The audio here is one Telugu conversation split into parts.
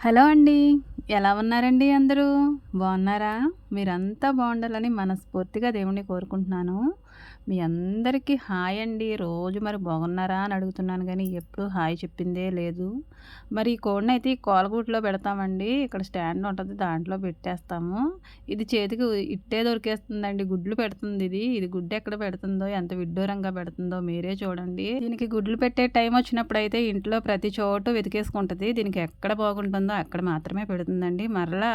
హలో అండి. ఎలా ఉన్నారండి అందరూ? బాగున్నారా? మీరంతా బాగుండాలని మనస్ఫూర్తిగా దేవుణ్ణి కోరుకుంటున్నాను. మీ అందరికీ హాయ్ అండి. రోజు మరి బాగున్నారా అని అడుగుతున్నాను కానీ ఎప్పుడు హాయ్ చెప్పిందే లేదు. మరి ఈ కోడిని అయితే ఈ కోలగూట్లో పెడతామండి. ఇక్కడ స్టాండ్ ఉంటుంది దాంట్లో పెట్టేస్తాము. ఇది చేతికి ఇట్టే దొరికేస్తుందండి. గుడ్లు పెడుతుంది ఇది. ఇది గుడ్డు ఎక్కడ పెడుతుందో ఎంత విడ్డూరంగా పెడుతుందో మీరే చూడండి. దీనికి గుడ్లు పెట్టే టైం వచ్చినప్పుడు అయితే ఇంట్లో ప్రతి చోటు వెతికేసుకుంటుంది. దీనికి ఎక్కడ బాగుంటుందో అక్కడ మాత్రమే పెడుతుందండి. మరలా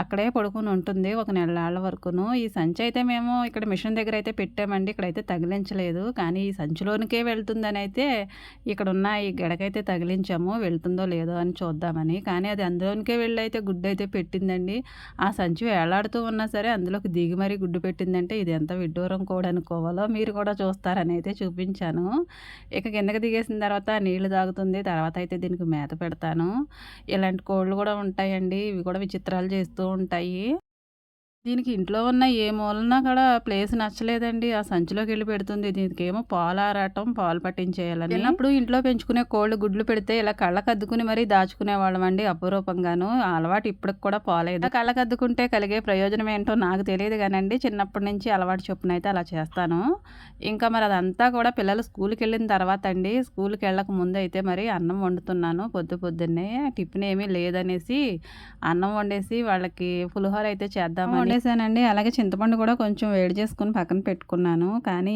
అక్కడే పడుకుని ఉంటుంది ఒక నెలల వరకును. ఈ సంచి అయితే మేము ఇక్కడ మిషన్ దగ్గర అయితే పెట్టామండి. ఇక్కడైతే తగిలించలేదు. కానీ ఈ సంచిలోనికే వెళ్తుందని అయితే ఇక్కడ ఉన్న ఈ గడకైతే తగిలించాము. వెళ్తుందో లేదో అని చూద్దామని. కానీ అది అందులోనికే వెళ్ళి అయితే గుడ్డు అయితే పెట్టిందండి. ఆ సంచి వేలాడుతూ ఉన్నా సరే అందులోకి దిగి మరీ గుడ్డు పెట్టిందంటే ఇది ఎంత విడ్డూరం కూడా అనుకోవాలో మీరు కూడా చూస్తారని అయితే చూపించాను. ఇక కిందకి దిగేసిన తర్వాత నీళ్ళు తాగుతుంది. తర్వాత అయితే దీనికి మేత పెడతాను. ఇలాంటి కోళ్ళు కూడా ఉంటాయండి. ఇవి కూడా విచిత్రాలు చేస్తూ ఉంటాయి. దీనికి ఇంట్లో ఉన్న ఏ మూలన కూడా ప్లేస్ నచ్చలేదండి. ఆ సంచిలోకి వెళ్ళి పెడుతుంది. దీనికి ఏమో పాలు ఆరాటం పాలు పట్టించేయాలని. చిన్నప్పుడు ఇంట్లో పెంచుకునే కోళ్ళు గుడ్లు పెడితే ఇలా కళ్ళకు అద్దుకుని మరీ దాచుకునే వాళ్ళం అండి అపరూపంగాను. అలవాటు ఇప్పటికి కూడా పోలేదు. కళ్ళకు అద్దుకుంటే కలిగే ప్రయోజనం ఏంటో నాకు తెలియదు కానండి. చిన్నప్పటి నుంచి అలవాటు చొప్పున అయితే అలా చేస్తాను. ఇంకా మరి అదంతా కూడా పిల్లలు స్కూల్కి వెళ్ళిన తర్వాత అండి. స్కూల్కి వెళ్ళక ముందు అయితే మరి అన్నం వండుతున్నాను పొద్దు పొద్దున్నే. టిఫిన్ ఏమీ లేదనేసి అన్నం వండేసి వాళ్ళకి పులిహోర అయితే చేద్దామని వండేసానండి అలాగే చింతపండు కూడా కొంచెం వేడి చేసుకుని పక్కన పెట్టుకున్నాను. కానీ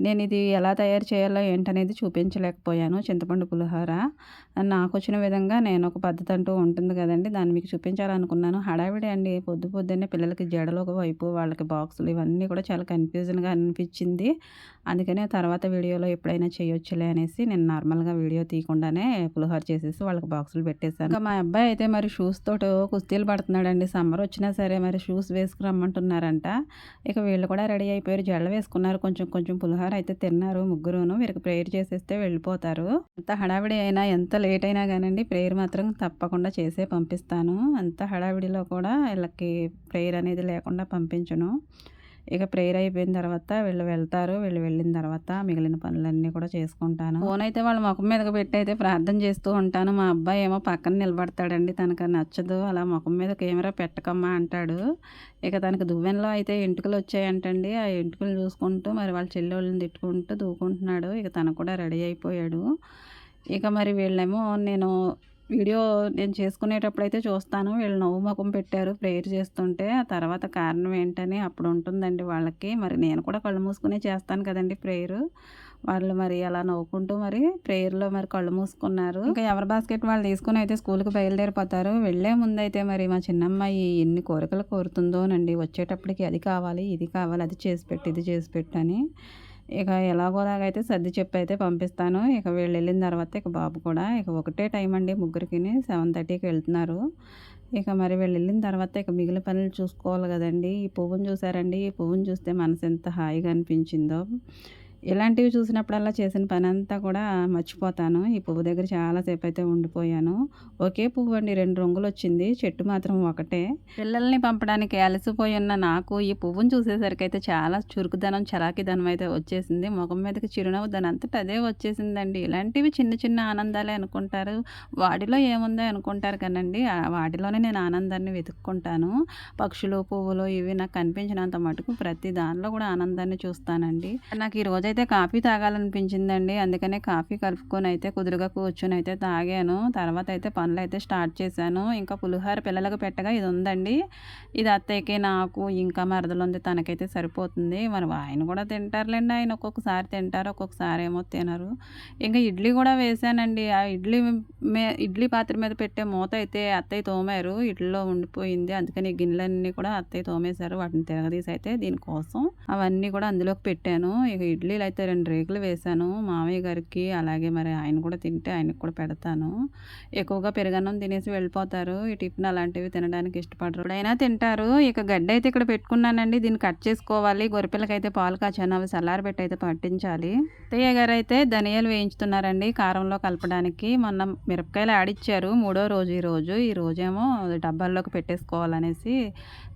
నేను ఇది ఎలా తయారు చేయాలో ఏంటనేది చూపించలేకపోయాను. చింతపండు పులిహోర. నాకు వచ్చిన విధంగా నేను ఒక పద్ధతి అంటూ ఉంటుంది కదండి. దాన్ని మీకు చూపించాలనుకున్నాను. హడావిడి అండి. పొద్దు పొద్దున్నే పిల్లలకి జడలు ఒక వైపు వాళ్ళకి బాక్సులు ఇవన్నీ కూడా చాలా కన్ఫ్యూజన్గా అనిపించింది. అందుకనే తర్వాత వీడియోలో ఎప్పుడైనా చేయొచ్చులే అనేసి నేను నార్మల్గా వీడియో తీయకుండానే పులిహోర చేసేసి వాళ్ళకి బాక్సులు పెట్టేశాను. ఇంకా మా అబ్బాయి అయితే మరి షూస్ తోటో కుస్తీలు పడుతున్నాడండి. సమ్మర్ వచ్చినా సరే మరి షూస్ వేసుకురమ్మంటున్నారంట. ఇక వీళ్ళు కూడా రెడీ అయిపోయారు. జడలు వేసుకున్నారు. కొంచెం కొంచెం పులిహోర పులిహోర అయితే తిన్నారు ముగ్గురును. వీరికి ప్రేయర్ చేసేస్తే వెళ్ళిపోతారు. ఎంత హడావిడి అయినా ఎంత లేట్ అయినా కానండి ప్రేయర్ మాత్రం తప్పకుండా చేసే పంపిస్తాను. అంత హడావిడిలో కూడా వీళ్ళకి ప్రేయర్ అనేది లేకుండా పంపించను. ఇక ప్రేయర్ అయిపోయిన తర్వాత వీళ్ళు వెళ్తారు. వీళ్ళు వెళ్ళిన తర్వాత మిగిలిన పనులన్నీ కూడా చేసుకుంటాను. ఫోన్ అయితే వాళ్ళ ముఖం మీదకి పెట్టి అయితే ప్రార్థన చేస్తూ ఉంటాను. మా అబ్బాయి ఏమో పక్కన నిలబడతాడండి. తనకు నచ్చదు. అలా ముఖం మీద కెమెరా పెట్టకమ్మా అంటాడు. ఇక తనకు దువ్వెనలో అయితే ఎంటుకలు వచ్చాయంటండి. ఆ ఎంటుకలు చూసుకుంటూ మరి వాళ్ళ చెల్లెళ్ళని తిట్టుకుంటూ దూకుంటున్నాడు. ఇక తను కూడా రెడీ అయిపోయాడు. ఇక మరి వీళ్ళేమో నేను వీడియో నేను చేసుకునేటప్పుడు అయితే చూస్తాను. వీళ్ళు నవ్వు ముఖం పెట్టారు ప్రేయర్ చేస్తుంటే. ఆ తర్వాత కారణం ఏంటని అప్పుడు ఉంటుందండి వాళ్ళకి. మరి నేను కూడా కళ్ళు మూసుకునే చేస్తాను కదండి ప్రేయర్. వాళ్ళు మరి అలా నవ్వుకుంటూ మరి ప్రేయర్లో మరి కళ్ళు మూసుకున్నారు. ఇంకా ఎవరి బాస్కెట్ వాళ్ళు తీసుకుని అయితే స్కూల్కి బయలుదేరిపోతారు. వెళ్ళే ముందు అయితే మరి మా చిన్నమ్మాయి ఎన్ని కోరికలు కోరుతుందోనండి. వచ్చేటప్పటికి అది కావాలి ఇది కావాలి అది చేసి పెట్టి ఇది చేసి పెట్టని ఇక ఎలాగోలాగైతే సర్ది చెప్పి అయితే పంపిస్తాను. ఇక వీళ్ళు వెళ్ళిన తర్వాత ఇక బాబు కూడా ఇక ఒకటే టైం అండి ముగ్గురికి సెవెన్ థర్టీకి వెళ్తున్నారు. ఇక మరి వీళ్ళు వెళ్ళిన తర్వాత ఇక మిగిలిన పనులు చూసుకోవాలి కదండి. ఈ పువ్వును చూసారండి ఈ పువ్వును చూస్తే మనసు ఎంత హాయిగా అనిపించిందో. ఇలాంటివి చూసినప్పుడల్లా చేసిన పని అంతా కూడా మర్చిపోతాను. ఈ పువ్వు దగ్గర చాలాసేపు అయితే ఉండిపోయాను. ఒకే పువ్వు అండి రెండు రంగులు వచ్చింది చెట్టు మాత్రం ఒకటే. పిల్లల్ని పంపడానికి అలసిపోయి ఉన్న నాకు ఈ పువ్వును చూసేసరికి అయితే చాలా చురుకుదనం చలాకిదనం అయితే వచ్చేసింది. ముఖం మీదకి చిరునవ్వు దాని అంతటా అదే వచ్చేసిందండి. ఇలాంటివి చిన్న చిన్న ఆనందాలే అనుకుంటారు. వాటిలో ఏముందో అనుకుంటారు కనండి వాటిలోనే నేను ఆనందాన్ని వెతుక్కుంటాను. పక్షులు పువ్వులు ఇవి నాకు కనిపించినంత మటుకు ప్రతి దానిలో కూడా ఆనందాన్ని చూస్తానండి. నాకు ఈరోజు అయితే కాఫీ తాగాలనిపించిందండి. అందుకనే కాఫీ కలుపుకొని అయితే కుదురుగా కూర్చొని అయితే తాగాను. తర్వాత అయితే పనులు అయితే స్టార్ట్ చేశాను. ఇంకా పులిహోర పిల్లలకు పెట్టగా ఇది ఉందండి ఇది అత్తయ్యకి నాకు ఇంకా మరదలు ఉంది తనకైతే సరిపోతుంది. మరి ఆయన కూడా తింటారులేండి. ఆయన ఒక్కొక్కసారి తింటారు ఒక్కొక్కసారి ఏమో తినరు. ఇంకా ఇడ్లీ కూడా వేసానండి ఆ ఇడ్లీ మే ఇడ్లీ పాత్ర మీద పెట్టే మూత అయితే అత్తయ్య తోమారు. ఇడ్లీలో ఉండిపోయింది. అందుకని గిన్నెలన్నీ కూడా అత్తయ్య తోమేశారు. వాటిని తిరగదీసి అయితే దీనికోసం అవన్నీ కూడా అందులోకి పెట్టాను. ఇక ఇడ్లీ ఇడ్లీలు అయితే రెండు రేకులు వేశాను. మామయ్య గారికి అలాగే మరి ఆయన కూడా తింటే ఆయనకు కూడా పెడతాను. ఎక్కువగా పెరుగన్నం తినేసి వెళ్ళిపోతారు. ఈ టిఫిన్ అలాంటివి తినడానికి ఇష్టపడరు. ఎప్పుడైనా తింటారు. ఇక గడ్డ అయితే ఇక్కడ పెట్టుకున్నానండి. దీన్ని కట్ చేసుకోవాలి. గొరిపిల్లకైతే పాలు కాచాను. అవి పెట్టి అయితే పట్టించాలి. అత్తయ్య గారు అయితే ధనియాలు వేయించుతున్నారండి కారంలో కలపడానికి. మొన్న మిరపకాయలు ఆడిచ్చారు. మూడో రోజు ఈ రోజు. ఈ రోజేమో డబ్బాల్లోకి పెట్టేసుకోవాలనేసి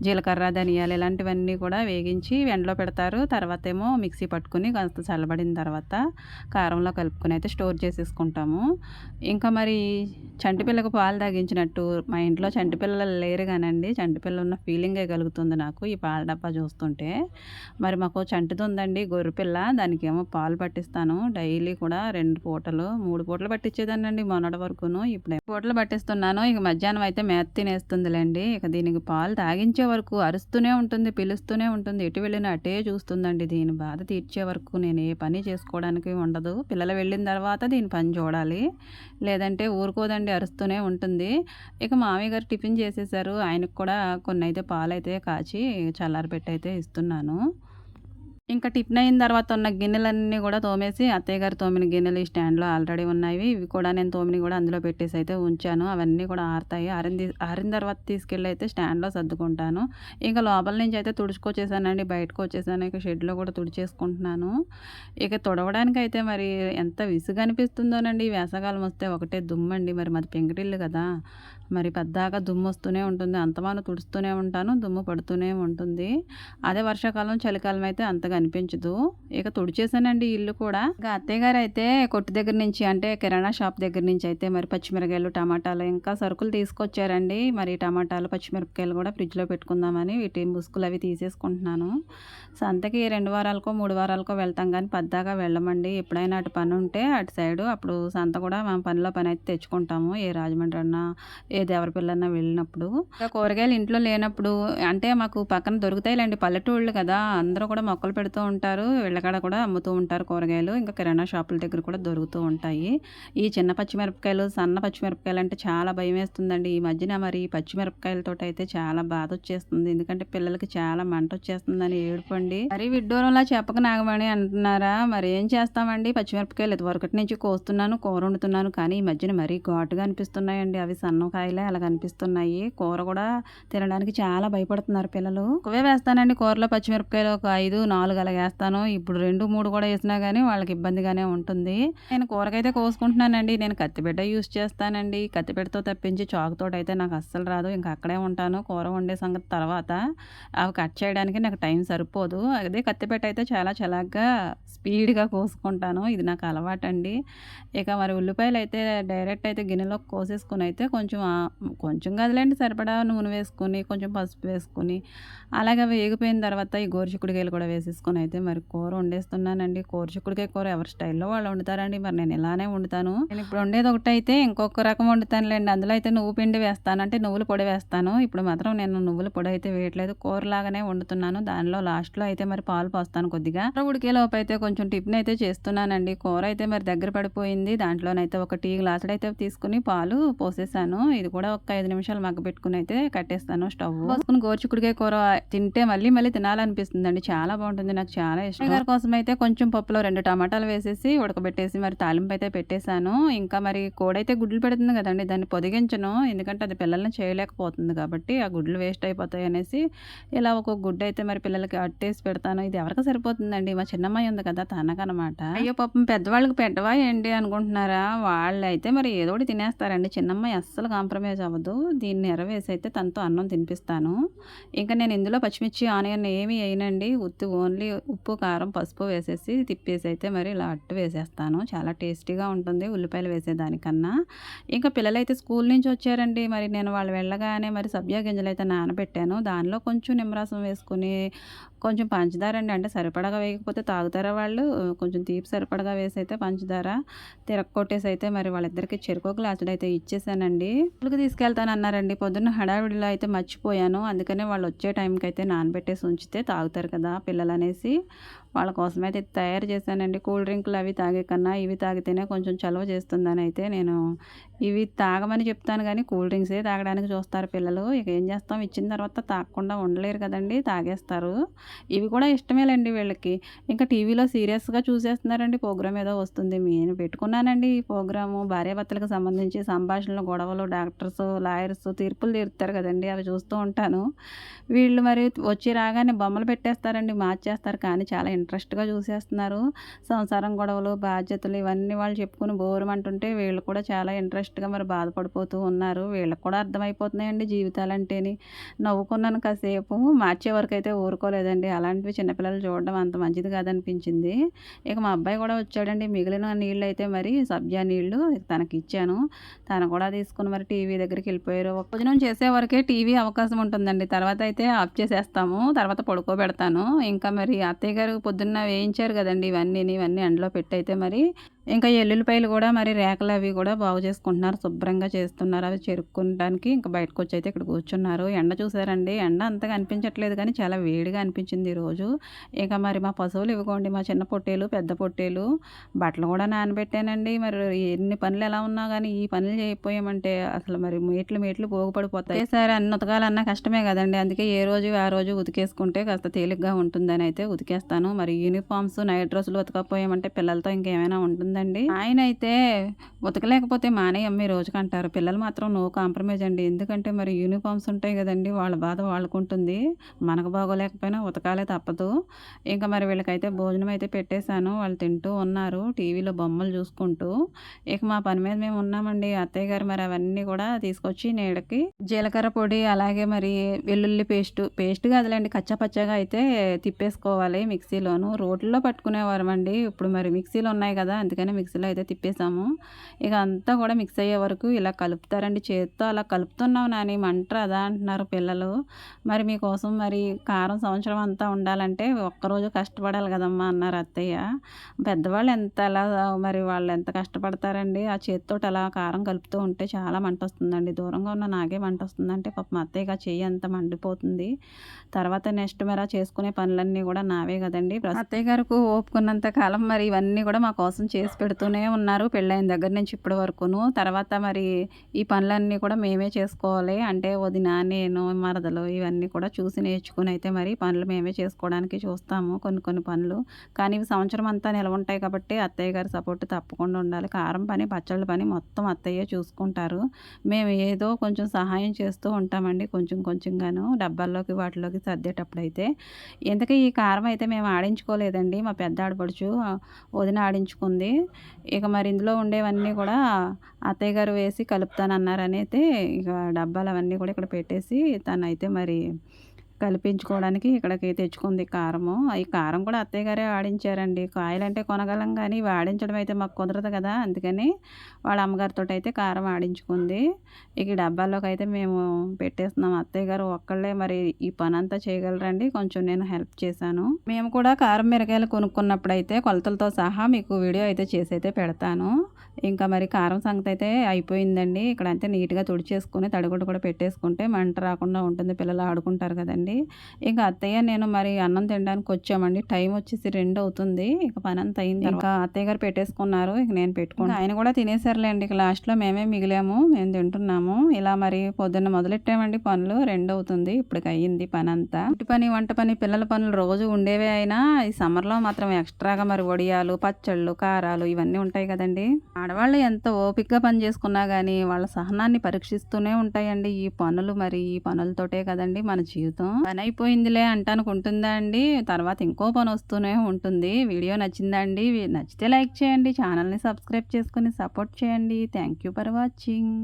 జీలకర్ర ధనియాలు ఇలాంటివన్నీ కూడా వేగించి ఎండలో పెడతారు. తర్వాత ఏమో మిక్సీ పట్టుకుని కాస్త చల్లబడిన తర్వాత కారంలో కలుపుకొని అయితే స్టోర్ చేసేసుకుంటాము. ఇంకా మరి చంటిపిల్లకు పాలు తాగించినట్టు మా ఇంట్లో చంటిపిల్లలు లేరు కానండి. చంటిపిల్ల ఉన్న ఫీలింగే కలుగుతుంది నాకు ఈ పాల డబ్బా చూస్తుంటే. మరి మాకు చంటిది ఉందండి గొర్రె పిల్ల. దానికి ఏమో పాలు పట్టిస్తాను. డైలీ కూడా రెండు పూటలు మూడు పూటలు పట్టించేదానండి మొన్నటి వరకును. ఇప్పుడు పూటలు పట్టిస్తున్నాను. ఇక మధ్యాహ్నం అయితే మేత తినేస్తుందిలేండి. ఇక దీనికి పాలు తాగించే వరకు అరుస్తూనే ఉంటుంది పిలుస్తూనే ఉంటుంది. ఎటు వెళ్ళినా అటే చూస్తుందండి. దీని బాధ తీర్చే వరకు నేను ఏ పని చేసుకోవడానికి ఉండదు. పిల్లలు వెళ్ళిన తర్వాత దీని పని చూడాలి. లేదంటే ఊరుకోదండి అరుస్తూనే ఉంటుంది. ఇక మామయ్య గారు టిఫిన్ చేసేసారు. ఆయనకు కూడా కొన్ని అయితే పాలైతే కాచి చల్లారబెట్టి అయితే ఇస్తున్నాను. ఇంకా టిఫిన్ అయిన తర్వాత ఉన్న గిన్నెలన్నీ కూడా తోమేసి అత్తయ్య గారు తోమిన గిన్నెలు ఈ స్టాండ్లో ఆల్రెడీ ఉన్నాయి ఇవి కూడా నేను తోమిని కూడా అందులో పెట్టేసి అయితే ఉంచాను. అవన్నీ కూడా ఆరుతాయి. ఆరింది ఆరిన తర్వాత తీసుకెళ్ళి అయితే స్టాండ్లో సర్దుకుంటాను. ఇంకా లోపల నుంచి అయితే తుడుచుకొచ్చేసానండి. బయటకు వచ్చేసాను. ఇక షెడ్లో కూడా తుడిచేసుకుంటున్నాను. ఇక తుడవడానికి అయితే మరి ఎంత విసుగు అనిపిస్తుందోనండి ఈ వేసవకాలం వస్తే ఒకటే దుమ్మండి. మరి మాది పెంకటిల్లు కదా. మరి పెద్దాగా దుమ్ము వస్తూనే ఉంటుంది అంతమాను తుడుస్తూనే ఉంటాను దుమ్ము పడుతూనే ఉంటుంది. అదే వర్షాకాలం చలికాలం అయితే అంతగా అనిపించదు. ఇక తుడిచేసానండి ఇల్లు కూడా. ఇంకా అత్తయ్య గారు అయితే కొట్టు దగ్గర నుంచి అంటే కిరాణా షాప్ దగ్గర నుంచి అయితే మరి పచ్చిమిరకాయలు టమాటాలు ఇంకా సరుకులు తీసుకొచ్చారండి. మరి టమాటాలు పచ్చిమిరపకాయలు కూడా ఫ్రిడ్జ్లో పెట్టుకుందామని వీటి ముసుగులు అవి తీసేసుకుంటున్నాను. సంతకి రెండు వారాలకో మూడు వారాలకో వెళ్తాం కానీ పద్దాగా వెళ్ళమండి. ఎప్పుడైనా అటు పని ఉంటే అటు సైడు. అప్పుడు సంత కూడా మేము పనిలో పని అయితే తెచ్చుకుంటాము. ఏ రాజమండ్రి అన్నా ఏ ఎవరి పిల్లన్నా వెళ్ళినప్పుడు కూరగాయలు ఇంట్లో లేనప్పుడు అంటే మాకు పక్కన దొరుకుతాయిలేండి పల్లెటూళ్ళు కదా అందరూ కూడా మొక్కలు పెడుతూ ఉంటారు వెళ్ళకాడ కూడా అమ్ముతూ ఉంటారు కూరగాయలు ఇంకా కిరాణా షాపుల దగ్గర కూడా దొరుకుతూ ఉంటాయి. ఈ చిన్న పచ్చిమిరపకాయలు సన్న పచ్చిమిరపకాయలు అంటే చాలా భయం వేస్తుందండి. ఈ మధ్యన మరి పచ్చిమిరపకాయలతో అయితే చాలా బాధ వచ్చేస్తుంది. ఎందుకంటే పిల్లలకి చాలా మంట వచ్చేస్తుందని ఏడుపండి. మరి విడ్డూరంలా చెప్పక నాగమణి అంటున్నారా మరి ఏం చేస్తామండి? పచ్చిమిరపకాయలు ఇదివరకటి నుంచి కోస్తున్నాను కూర వండుతున్నాను కానీ ఈ మధ్యన మరీ ఘాటుగా అనిపిస్తున్నాయండి. అవి సన్నకాయలే అలా కనిపిస్తున్నాయి. కూర కూడా తినడానికి చాలా భయపడుతున్నారు పిల్లలు. ఎక్కువే వేస్తానండి కూరలో పచ్చిమిరపకాయలు ఒక ఐదు నాలుగు అలా వేస్తాను. ఇప్పుడు రెండు మూడు కూడా వేసినా కానీ వాళ్ళకి ఇబ్బందిగానే ఉంటుంది. నేను కూరకైతే కోసుకుంటున్నానండి. నేను కత్తిబిడ్డ యూస్ చేస్తానండి. కత్తిబిడ్డతో తప్పించి చాకుతోటి అయితే నాకు అస్సలు రాదు. ఇంకా అక్కడే ఉంటాను. కూర వండే సంగతి తర్వాత అవి కట్ చేయడానికి నాకు టైం సరిపోదు. అదే కత్తిపెట్ట అయితే చాలా చలాగ్గా స్పీడ్గా కోసుకుంటాను. ఇది నాకు అలవాటండి. ఇక మరి ఉల్లిపాయలు అయితే డైరెక్ట్ అయితే గిన్నెలో కోసేసుకుని అయితే కొంచెం కొంచెం కదలండి సరిపడా నూనె వేసుకొని కొంచెం పసుపు వేసుకొని. అలాగే వేగిపోయిన తర్వాత ఈ గోరుచిక్కుడుకాయలు కూడా వేసేసుకొని అయితే మరి కూర వండేస్తున్నానండి. గోరుచిక్కుడుకాయ కూర ఎవరి స్టైల్లో వాళ్ళు వండుతారండి. మరి నేను ఇలానే వండుతాను. నేను ఇప్పుడు వండేది ఒకటి అయితే ఇంకొక రకం వండుతానులేండి. అందులో అయితే నువ్వు పిండి వేస్తాను అంటే నువ్వుల పొడి వేస్తాను. ఇప్పుడు మాత్రం నేను నువ్వుల పొడి అయితే వేయట్లేదు. కూరలాగానే వండుతున్నాను. దానిలో లాస్ట్లో అయితే మరి పాలు పోస్తాను కొద్దిగా. ఉడికేలోపు అయితే కొంచెం టిఫిన్ అయితే చేస్తున్నానండి. కూర అయితే మరి దగ్గర పడిపోయింది. దాంట్లోనైతే ఒక టీ గ్లాసుడు అయితే తీసుకుని పాలు పోసేసాను. ఇది కూడా ఒక ఐదు నిమిషాలు మగ్గ పెట్టుకుని అయితే కట్టేస్తాను స్టవ్. పోసుకుని గోరుచిక్కుడికాయ కూర తింటే మళ్ళీ మళ్ళీ తినాలనిపిస్తుందండి. చాలా బాగుంటుంది నాకు చాలా ఇష్టం. గారి కోసం అయితే కొంచెం పప్పులో రెండు టమాటాలు వేసేసి ఉడకబెట్టేసి మరి తాలింపు అయితే పెట్టేశాను. ఇంకా మరి కోడైతే గుడ్లు పెడుతుంది కదండి దాన్ని పొదిగించను. ఎందుకంటే అది పిల్లల్ని చేయలేకపోతుంది కాబట్టి ఆ గుడ్లు వేస్ట్ అయిపోతాయి అనేసి ఇలా ఒక గుడ్డ అయితే మరి పిల్లలకి అట్టేసి పెడతాను. ఇది ఎవరికి సరిపోతుందండి? మా చిన్నమ్మాయి ఉంది కదా తనకనమాట. అయ్యో పాపం పెద్దవాళ్ళకి పెట్టవా ఏంటి అనుకుంటున్నారా? వాళ్ళు అయితే మరి ఏదో ఒకటి తినేస్తారండి. చిన్నమ్మాయి అస్సలు కాంప్రమైజ్ అవ్వదు. దీన్ని ఎరవేసి అయితే తనతో అన్నం తినిపిస్తాను. ఇంకా నేను ఇందులో పచ్చిమిర్చి ఆనియన్ ఏమి వేయనండి. ఉత్తి ఓన్లీ ఉప్పు కారం పసుపు వేసేసి తిప్పేసి అయితే మరి ఇలా అట్టు వేసేస్తాను. చాలా టేస్టీగా ఉంటుంది ఉల్లిపాయలు వేసేదానికన్నా. ఇంకా పిల్లలైతే స్కూల్ నుంచి వచ్చారండి. మరి నేను వాళ్ళు వెళ్ళగానే మరి సబ్జా గింజలు అయితే నానబెట్టాను. దానిలో కొంచెం నిమ్మరసం వేసుకుని కొంచెం పంచదార అండి. అంటే సరిపడగా వేయకపోతే తాగుతారా వాళ్ళు? కొంచెం తీపి సరిపడగా వేసి అయితే పంచదార తిరగకొట్టేసి అయితే మరి వాళ్ళిద్దరికి చెరుకు గ్లాసులు అయితే ఇచ్చేసానండి. స్కూల్కి తీసుకెళ్తాను అన్నారండి పొద్దున్న హడావిడిలో అయితే మర్చిపోయాను. అందుకనే వాళ్ళు వచ్చే టైంకి అయితే నానబెట్టేసి ఉంచితే తాగుతారు కదా పిల్లలు అనేసి వాళ్ళ కోసం అయితే తయారు చేశానండి. కూల్ డ్రింకులు అవి తాగే కన్నా ఇవి తాగితేనే కొంచెం చలవ చేస్తుందని అయితే నేను ఇవి తాగమని చెప్తాను కానీ కూల్ డ్రింక్సే తాగడానికి చూస్తారు పిల్లలు. ఇక ఏం చేస్తాం? ఇచ్చిన తర్వాత తాగకుండా ఉండలేరు కదండి తాగేస్తారు. ఇవి కూడా ఇష్టమేలండి వీళ్ళకి. ఇంకా టీవీలో సీరియస్గా చూసేస్తున్నారండి ప్రోగ్రామ్ ఏదో వస్తుంది. నేను పెట్టుకున్నానండి ఈ ప్రోగ్రాము. భార్యాభర్తలకు సంబంధించి సంభాషణలు గొడవలు డాక్టర్స్ లాయర్స్ తీర్పులు తీరుతారు కదండి అవి చూస్తూ ఉంటాను. వీళ్ళు మరి వచ్చి రాగానే బొమ్మలు పెట్టేస్తారండి మార్చేస్తారు. కానీ చాలా ఇంట్రెస్ట్గా చూసేస్తున్నారు. సంసారం గొడవలు బాధ్యతలు ఇవన్నీ వాళ్ళు చెప్పుకుని బోరమంటుంటే వీళ్ళు కూడా చాలా ఇంట్రెస్ట్గా మరి బాధపడిపోతూ ఉన్నారు. వీళ్ళకి కూడా అర్థమైపోతున్నాయండి జీవితాలంటేని నవ్వుకున్నాను కాసేపు మార్చే వరకు అయితే ఊరుకోలేదండి. అలాంటివి చిన్నపిల్లలు చూడడం అంత మంచిది కాదనిపించింది. ఇక మా అబ్బాయి కూడా వచ్చాడండి. మిగిలిన నీళ్ళు అయితే మరి సబ్జా నీళ్ళు తనకి ఇచ్చాను తను కూడా తీసుకుని మరి టీవీ దగ్గరికి వెళ్ళిపోయారు. భోజనం చేసే వరకే టీవీ అవకాశం ఉంటుందండి. తర్వాత అయితే ఆఫ్ చేసేస్తాము తర్వాత పడుకోబెడతాను. ఇంకా మరి అత్తయ్య గారు పొద్దున్న వేయించారు కదండి ఇవన్నీ ఇవన్నీ ఎండలో పెట్టయితే మరి ఇంకా ఎల్లుల్లిపాయలు కూడా మరి రేకలు అవి కూడా బాగు చేసుకుంటున్నారు శుభ్రంగా చేస్తున్నారు. అవి చెరుక్కుంటానికి ఇంకా బయటకు వచ్చి అయితే ఇక్కడ కూర్చున్నారు. ఎండ చూసారండి? ఎండ అంతగా అనిపించట్లేదు కానీ చాలా వేడిగా అనిపించింది ఈరోజు. ఇంకా మరి మా పశువులు ఇవ్వకోండి మా చిన్న పొట్టేలు పెద్ద పొట్టేలు. బట్టలు కూడా నానబెట్టానండి. మరి ఎన్ని పనులు ఎలా ఉన్నా కానీ ఈ పనులు చేయకపోయామంటే అసలు మరి మేట్లు మేట్లు పోగుపడిపోతాయి. సరే అన్ని ఉతకాలన్నా కష్టమే కదండి. అందుకే ఏ రోజు ఆ రోజు ఉతికేసుకుంటే కాస్త తేలిగ్గా ఉంటుందని అయితే ఉతికేస్తాను. మరి యూనిఫామ్స్ నైట్ డ్రెస్సులు ఉతకపోయామంటే పిల్లలతో ఇంకేమైనా ఉంటుంది? ఉందండి. ఆయన అయితే ఉతకలేకపోతే మానేయమ్మ రోజుకి అంటారు. పిల్లలు మాత్రం నో కాంప్రమైజ్ అండి. ఎందుకంటే మరి యూనిఫామ్స్ ఉంటాయి కదండి వాళ్ళ బాధ వాళ్ళకుంటుంది. మనకు బాగోలేకపోయినా ఉతకాలే తప్పదు. ఇంకా మరి వీళ్ళకైతే భోజనం అయితే పెట్టేశాను. వాళ్ళు తింటూ ఉన్నారు టీవీలో బొమ్మలు చూసుకుంటూ. ఇక మా పని మీద మేము ఉన్నామండి. అత్తయ్య గారు మరి అవన్నీ కూడా తీసుకొచ్చి నీడకి జీలకర్ర పొడి అలాగే మరి వెల్లుల్లి పేస్ట్. పేస్ట్ కాదులేండి కచ్చపచ్చగా అయితే తిప్పేసుకోవాలి మిక్సీలోను. రోడ్లలో పట్టుకునేవారమండి. ఇప్పుడు మరి మిక్సీలు ఉన్నాయి కదా అందుకని అందుకని మిక్సీలో అయితే తిప్పేసాము. ఇక అంతా కూడా మిక్స్ అయ్యే వరకు ఇలా కలుపుతారండి. చేత్తో అలా కలుపుతున్నావు నాని మంట అదా అంటున్నారు పిల్లలు. మరి మీకోసం మరి కారం సంవత్సరం అంతా ఉండాలంటే ఒక్కరోజు కష్టపడాలి కదమ్మా అన్నారు అత్తయ్య. పెద్దవాళ్ళు ఎంత అలా మరి వాళ్ళు ఎంత కష్టపడతారండి? ఆ చేతితో అలా కారం కలుపుతూ ఉంటే చాలా మంట వస్తుందండి. దూరంగా ఉన్న నాకే మంట వస్తుందంటే పాపం అత్తయ్యగా చెయ్యి అంత మండిపోతుంది. తర్వాత నెక్స్ట్ మరి చేసుకునే పనులన్నీ కూడా నావే కదండి. అత్తయ్య గారికి ఓపుకున్నంత కాలం మరి ఇవన్నీ కూడా మా కోసం చేసి చేసి పెడుతూనే ఉన్నారు. పెళ్ళైన దగ్గర నుంచి ఇప్పటి వరకును. తర్వాత మరి ఈ పనులన్నీ కూడా మేమే చేసుకోవాలి. అంటే వదిన నేను మరదలు ఇవన్నీ కూడా చూసి నేర్చుకుని అయితే మరి పనులు మేమే చేసుకోవడానికి చూస్తాము. కొన్ని కొన్ని పనులు. కానీ ఇవి సంవత్సరం అంతా నిలవ ఉంటాయి కాబట్టి అత్తయ్య గారి సపోర్ట్ తప్పకుండా ఉండాలి. కారం పని పచ్చళ్ళ పని మొత్తం అత్తయ్య చూసుకుంటారు. మేము ఏదో కొంచెం సహాయం చేస్తూ ఉంటామండి కొంచెం కొంచెంగాను డబ్బాల్లోకి వాటిలోకి సర్దేటప్పుడు అయితే ఎందుకు ఈ కారం అయితే మేము ఆడించుకోలేదండి. మా పెద్ద ఆడపడుచు వదిన ఆడించుకుంది. ఇక మరి ఇందులో ఉండేవన్నీ కూడా అత్తయ్య గారు వేసి కలుపుతానన్నారని అయితే ఇక డబ్బాలు అవన్నీ కూడా ఇక్కడ పెట్టేసి తనైతే మరి కలిపించుకోవడానికి ఇక్కడికి తెచ్చుకుంది కారము. ఈ కారం కూడా అత్తయ్య గారే ఆడించారండి. కాయలు అంటే కొనగలం కానీ ఆడించడం అయితే మాకు కుదరదు కదా. అందుకని వాళ్ళ అమ్మగారితో అయితే కారం ఆడించుకుంది. ఇక డబ్బాల్లోకి అయితే మేము పెట్టేస్తున్నాం. అత్తయ్య గారు ఒక్కళ్ళే మరి ఈ పని అంతా చేయగలరండి. కొంచెం నేను హెల్ప్ చేశాను. మేము కూడా కారం మిరకాయలు కొనుక్కున్నప్పుడు అయితే కొలతలతో సహా మీకు వీడియో అయితే చేసి అయితే పెడతాను. ఇంకా మరి కారం సంగతి అయితే అయిపోయిందండి. ఇక్కడ అంతే నీట్గా తుడిచేసుకుని తడిగుడ్డ కూడా పెట్టేసుకుంటే మంట రాకుండా ఉంటుంది. పిల్లలు ఆడుకుంటారు కదండి. ఇంకా అత్తయ్య నేను మరి అన్నం తినడానికి వచ్చామండి. టైం వచ్చేసి రెండు అవుతుంది. ఇక పని అంత అయింది ఇంకా అత్తయ్య గారు పెట్టేసుకున్నారు. ఇక నేను పెట్టుకున్నాను ఆయన కూడా తినేసారులేండి. ఇక లాస్ట్లో మేమే మిగిలాము. మేము తింటున్నాము. ఇలా మరి పొద్దున్న మొదలెట్టామండి పనులు. రెండు అవుతుంది. ఇప్పటికి అయ్యింది పని అంతా ఇంటి పని వంట పని పిల్లల పనులు రోజు ఉండేవే అయినా ఈ సమ్మర్లో మాత్రం ఎక్స్ట్రాగా మరి వడియాలు పచ్చళ్ళు కారాలు ఇవన్నీ ఉంటాయి కదండి. ఆడవాళ్ళు ఎంత ఓపికగా పని చేసుకున్నా కానీ వాళ్ళ సహనాన్ని పరీక్షిస్తూనే ఉంటాయండి ఈ పనులు మరి. ఈ పనులతోటే కదండి మన జీవితం. పని అయిపోయిందిలే అంటానుకుంటుందా అండి? తర్వాత ఇంకో పని వస్తూనే ఉంటుంది. వీడియో నచ్చిందా అండి నచ్చితే లైక్ చేయండి ఛానల్ని సబ్స్క్రైబ్ చేసుకుని సపోర్ట్ చేయండి. Thank you for watching.